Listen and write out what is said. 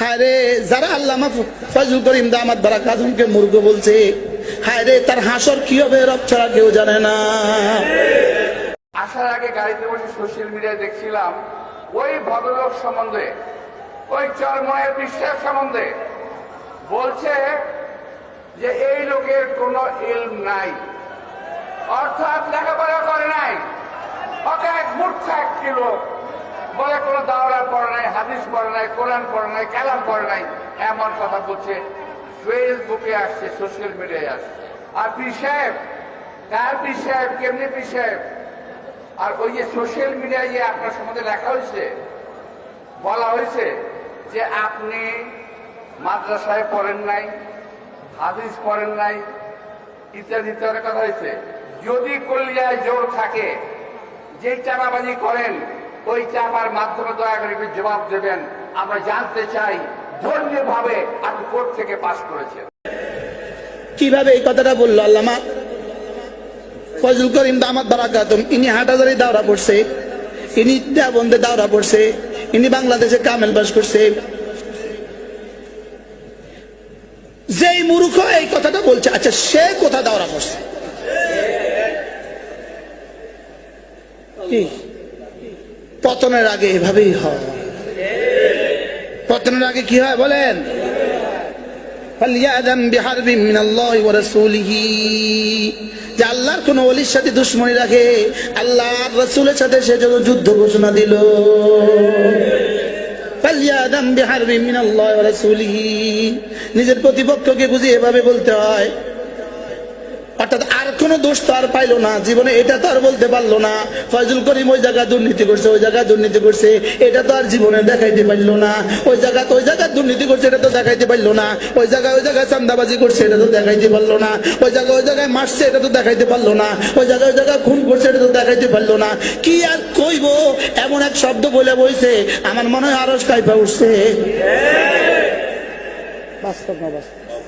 হায় রে যারা আল্লামা ফজল করিম দামাত বারা কাজমকে মুর্গ বলছে হায় রে তার হাসর কি হবে রব ছাড়া কেউ জানে না। আসার আগে গাড়িতে বসে সোশ্যাল মিডিয়ায় দেখছিলাম, ওই ভদ্রলোক সম্বন্ধে, ওই চরময়ের বিশ্বাস সম্বন্ধে বলছে যে এই লোকের কোনো ইলম নাই, অর্থাৎ লেখাপড়া করে নাই এক মূর্খ একটি লোক বলে কোনো দাওরা পড়ে নাই, হাদিস পড়ে নাই, কোরআন পড়ে নাই, কালাম পড়ে নাই, এমন কথা বলছে। ফেসবুকে আসছে, সোশ্যাল মিডিয়ায় আসছে। আর পি সাহেব, কার পি সাহেব, কেমনি পি সাহেব? আর ওই যে সোশ্যাল মিডিয়ায় যে আপনার সম্বন্ধে লেখা হয়েছে, বলা হয়েছে যে আপনি মাদ্রাসায় পড়েন নাই, হাদিস পড়েন নাই, ইত্যাদি ইত্যাদি কথা হয়েছে। যদি কলিয়ায় জোর থাকে, যে চাপাবাজি করেন ওই চাপার মাধ্যমে দয়া করে জবাব দেবেন। আমরা জানতে চাই ধর্মীয় ভাবে আপনি কোর্ট থেকে পাশ করেছেন। কীভাবে এই কথাটা বলল আল্লামা? ফজল করিম দামাত বারাকাতুম ইনি হাটাজারি দাওরা পড়ছে, ইনি দেবন্দে দাওরা পড়ছে, ইনি বাংলাদেশে কামেল বাস করছে। যেই মূর্খ এই কথাটা বলছে আচ্ছা সে কোথা দাওরা পড়ছে? কি? পতনের আগে এভাবেই হয়। পতনের আগে কি হয় বলেন? যে আল্লাহর কোন অলির সাথে দুশ্মনী রাখে, আল্লাহর রসুলের সাথে সে যেন যুদ্ধ ঘোষণা দিল। নিজের প্রতিপক্ষকে বুঝি এভাবে বলতে হয় অর্থাৎ আর কোনো দোষ তো আর পাইলো না। জীবনে এটা তো আর বলতে পারল না। ফজল করিম ওই জায়গায় দুর্নীতি করছে, ওই জায়গায় দুর্নীতি করছে। এটা তো আর জীবনে দেখাইতে পারল না। ওই জায়গা ওই জায়গায় দুর্নীতি করছে, এটা তো দেখাইতে পারল না। ওই জায়গায় ওই জায়গায় চান্দাবাজি করছে, এটা তো দেখাইতে পারল না। ওই জায়গায় ওই জায়গায় মারছে, এটা তো দেখাইতে পারল না। ওই জায়গায় ওই জায়গায় খুন করছে, এটা তো দেখাইতে পারল না। কি আর কইব? এমন এক শব্দ বলে বইছে, আমার মনে হয় আরও কাইপা উঠছে। বাস্তব না বাস্তব।